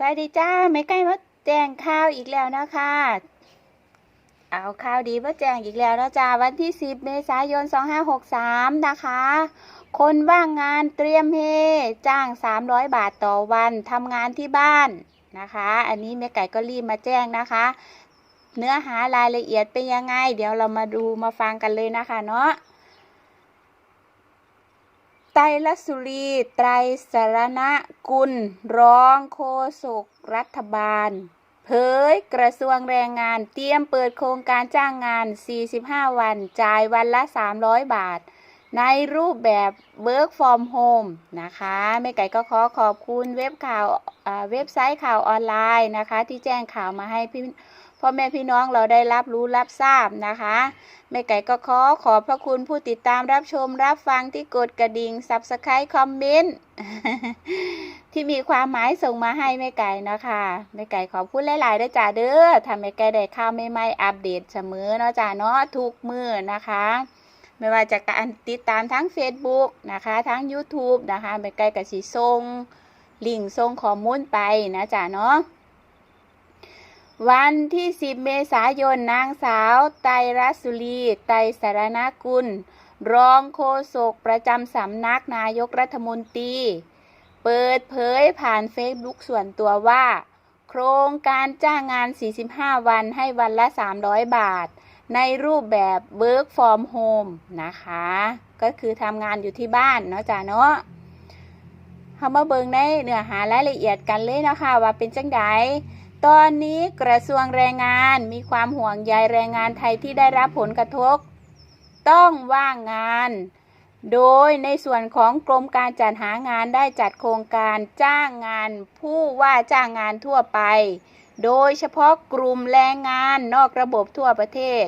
สวัสดีจ้าไม่ใกล้มาแจ้งข่าวอีกแล้วนะคะเอาข่าวดีมาแจ้งอีกแล้วนะจ้าวันที่ 10 เมษายน 2563 นะคะ คนว่างงานเตรียมเฮจ้าง 300 บาทต่อวันทำงานที่บ้านนะคะ อันนี้แม่ไก่ก็รีบมาแจ้งนะคะ เนื้อหารายละเอียดเป็นยังไง เดี๋ยวเรามาดูมาฟังกันเลยนะคะเนาะ ไตรลสุรี ไตรสรณกุล ร้องโฆษกรัฐบาล เผยกระทรวงแรงงานเตรียมเปิดโครงการจ้างงาน 45 วัน จ่ายวันละ 300 บาท ในรูปแบบ Work from Home นะคะ แม่ไก่ก็ขอขอบคุณเว็บข่าวเว็บไซต์ข่าวออนไลน์นะคะ ที่แจ้งข่าวมาให้พี่ พ่อแม่พี่น้องเราได้รับรู้รับทราบนะคะแม่ไก่ก็ขอขอบพระคุณผู้ติดตามรับชมรับฟังที่กดกระดิ่ง Subscribe คอมเมนต์ที่มีความหมายส่งมาให้แม่ไก่นะคะแม่ไก่ขอบคุณหลายๆด้วยจ้าเด้อทำแม่ไก่ได้ข้าวใหม่ๆอัปเดตเสมอเนาะจ้าเนาะทุกมือนะคะ ไม่ว่าจะการติดตามทั้ง Facebook นะคะ ทั้ง YouTube นะคะแม่ไก่กับสีส่งลิงก์ส่งข้อมูลไปนะจ้าเนาะ วันที่ 10 เมษายนนางสาวไตรรัสุรี ไตรสารณกุล รองโฆษกประจำสำนักนายกรัฐมนตรี เปิดเผยผ่านเฟซบุ๊กส่วนตัวว่า โครงการจ้างงาน 45 วันให้วันละ 300 บาท ในรูปแบบ Work from Home นะคะ ก็คือทำงานอยู่ที่บ้านเนาะจ้าเนาะเฮามาเบิงในเนื้อหารายละเอียดกันเลยนะคะว่าเป็นจังได ตอนนี้กระทรวงแรงงานมีความห่วงใยแรงงานไทยที่ได้รับผลกระทบ ต้องว่างงาน โดยในส่วนของกรมการจัดหางานได้จัดโครงการจ้างงาน ผู้ว่าจ้างงานทั่วไป โดยเฉพาะกลุ่มแรงงานนอกระบบทั่วประเทศ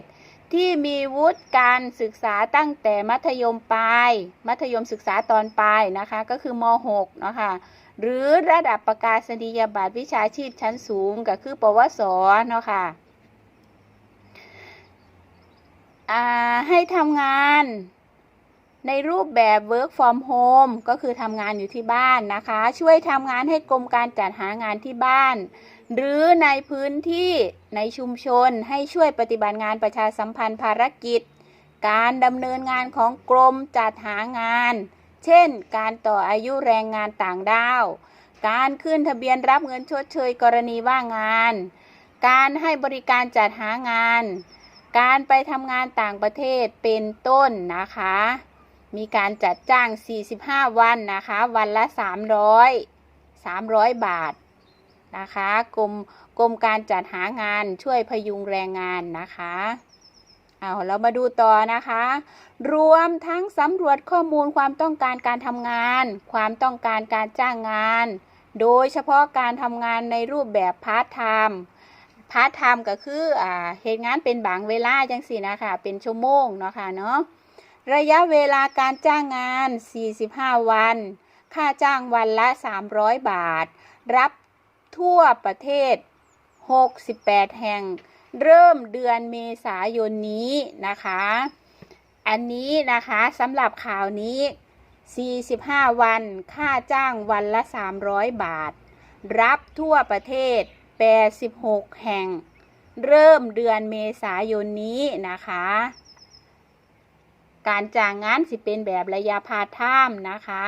ที่มีวุฒิการศึกษาตั้งแต่มัธยมปลาย มัธยมศึกษาตอนปลายนะคะ ก็คือม .6 เนาะคะหรือระดับประกาศนียบัตรวิชาชีพชั้นสูงก็คือ ปวสเนาะค่ะอ่าให้ทำงานในรูปแบบ work from home ก็คือทำงานอยู่ที่บ้านนะคะ ช่วยทำงานให้กรมการจัดหางานที่บ้าน หรือในพื้นที่ในชุมชนให้ช่วยปฏิบัติงานประชาสัมพันธ์ภารกิจ การดำเนินงานของกรมจัดหางาน เช่น การต่ออายุแรงงานต่างด้าว การขึ้นทะเบียนรับเงินชดเชยกรณีว่างงาน การให้บริการจัดหางาน การไปทำงานต่างประเทศเป็นต้นนะคะ มีการจัดจ้าง 45 วันนะคะ วันละ 300 300 บาท นะคะกรมกรมการจัดหางานช่วยพยุงแรงงานนะคะเอาเรามาดูต่อนะคะ รวมทั้งสำรวจข้อมูลความต้องการการทำงาน ความต้องการการจ้างงาน โดยเฉพาะการทำงานในรูปแบบพาร์ทไทม์พาร์ทไทม์ก็คืออ่าเหตุงานเป็นบางเวลาจังสินะคะเป็นชั่วโมงเนาะค่ะเนาะระยะเวลาการจ้างงาน 45 วัน ค่าจ้างวันละ 300 บาท รับ ทั่วประเทศ 68 แห่ง เริ่มเดือนเมษายนนี้นะคะ อันนี้นะคะสำหรับข่าวนี้ 45 วันค่าจ้างวันละ 300 บาท รับทั่วประเทศ 86 แห่ง เริ่มเดือนเมษายนนี้นะคะการจ้างงานสิเป็นแบบระยะพาร์ทไทม์นะคะ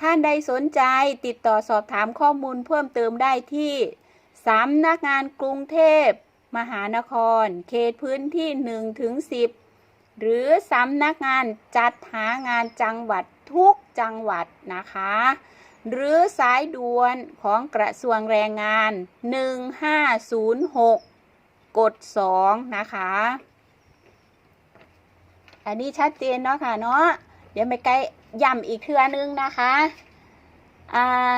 ท่านใดสนใจติดต่อสอบถามข้อมูลเพิ่มเติมได้ที่สำนักงานกรุงเทพ มหานคร เขตพื้นที่1ถึง10 หรือสำนักงานจัดหางานจังหวัดทุกจังหวัดนะคะ หรือสายด่วนของกระทรวงแรงงาน 1506 กด 2 นะคะ อันนี้ชัดเจนเนาะค่ะเนาะเดี๋ยวไม่ไกล ย้ำอีกเทื่อนึงนะคะอ่า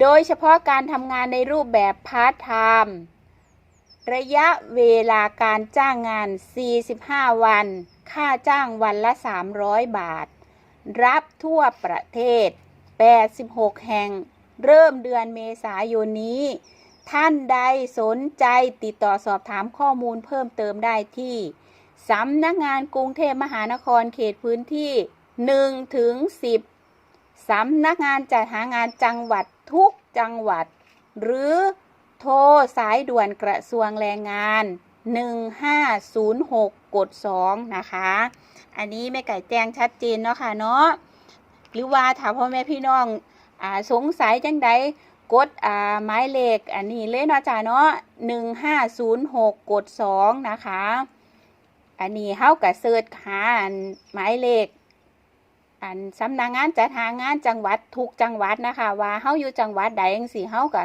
โดยเฉพาะการทำงานในรูปแบบพาร์ทไทม์ระยะเวลาการจ้างงาน 45 วัน ค่าจ้างวันละ 300 บาท รับทั่วประเทศ 86 แห่ง เริ่มเดือนเมษายนนี้ ท่านใดสนใจติดต่อสอบถามข้อมูลเพิ่มเติมได้ที่ สำนักงานกรุงเทพมหานครเขตพื้นที่ 1ถึง10สำนักงานจัดหางานจังหวัดทุกจังหวัด หรือโทรสายด่วนกระทรวงแรงงาน 1506 กด 2 นะคะ อันนี้แม่ไก่แจ้งชัดเจนเนาะค่ะเนาะหรือว่าถ้าพ่อแม่พี่น้องอสงสัยจังใดกดอ่าหมายเลขอันนี้เลยเนาะจ้าเนาะ1506 กด 2 นะคะ อันนี้เฮาก็เสิร์ชหาหมายเลข อันสำนักงานจัดหางานจังหวัดทุกจังหวัดนะคะ ว่าเฮาอยู่จังหวัดใดจังซี่เฮาก็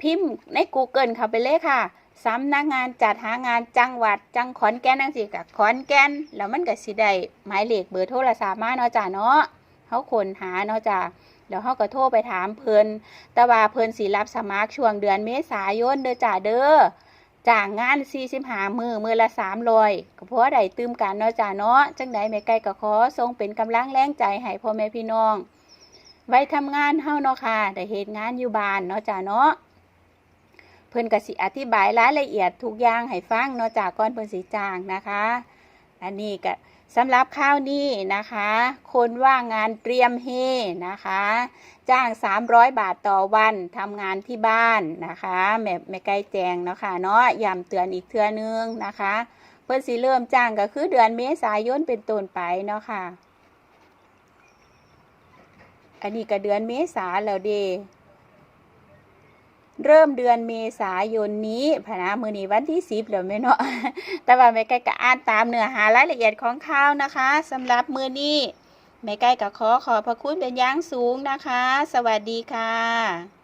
พิมพ์ใน Google เข้าไปเลยค่ะสำนักงานจัดหางานจังหวัดจังขอนแก่นจังซี่ก็ขอนแก่นแล้วมันก็สิได้หมายเลขเบอร์โทรศัพท์มาเนาะจ้าเนาะเฮาคนหาเนาะจ้าแล้วเฮาก็โทรไปถามเพิ่นแต่ว่าเพิ่นสิรับสมัครช่วงเดือนเมษายนเด้อจ้าเด้อ จ้างงาน45มือมือละสามลอยก็เพราะได้ตื้มกันเนาะจ้าเนาะจังไหนแม่ไก่ก็ขอทรงเป็นกำลังแรงใจให้พ่อแม่พี่น้อง ไว้ทำงานเฮาเนาะค่ะแต่เหตุงานอยู่บ้านเนาะจ้าเนาะเพิ่นกสิอธิบายรายละเอียดทุกอย่างให้ฟังเนาะจากก่อนเพิ่นสีจางนะคะ อันนี้ก็สำหรับข้าวนี้นะคะ คนว่างงานเตรียมเฮนะคะ จ้าง 300 บาทต่อวันทำงานที่บ้านนะคะแม่แม่ไก่แจงเนาะค่ะเนาะย้ำเตือนอีกเทื่อนึงนะคะ เพิ่นสิเริ่มจ้างก็คือเดือนเมษายนเป็นต้นไปเนาะค่ะ อันนี้ก็เดือนเมษาแล้วเด เริ่มเดือนเมษายนนี้พนะมือนี้วันที่สิบแล้วไม่เนาะแต่ว่าไม่ใกล้กับอ่านตามเนื้อหารายละเอียดของข่าวนะคะสำหรับมือนี้ไม่ใกล้กับขอขอพระคุณเป็นอย่างสูงนะคะ สวัสดีค่ะ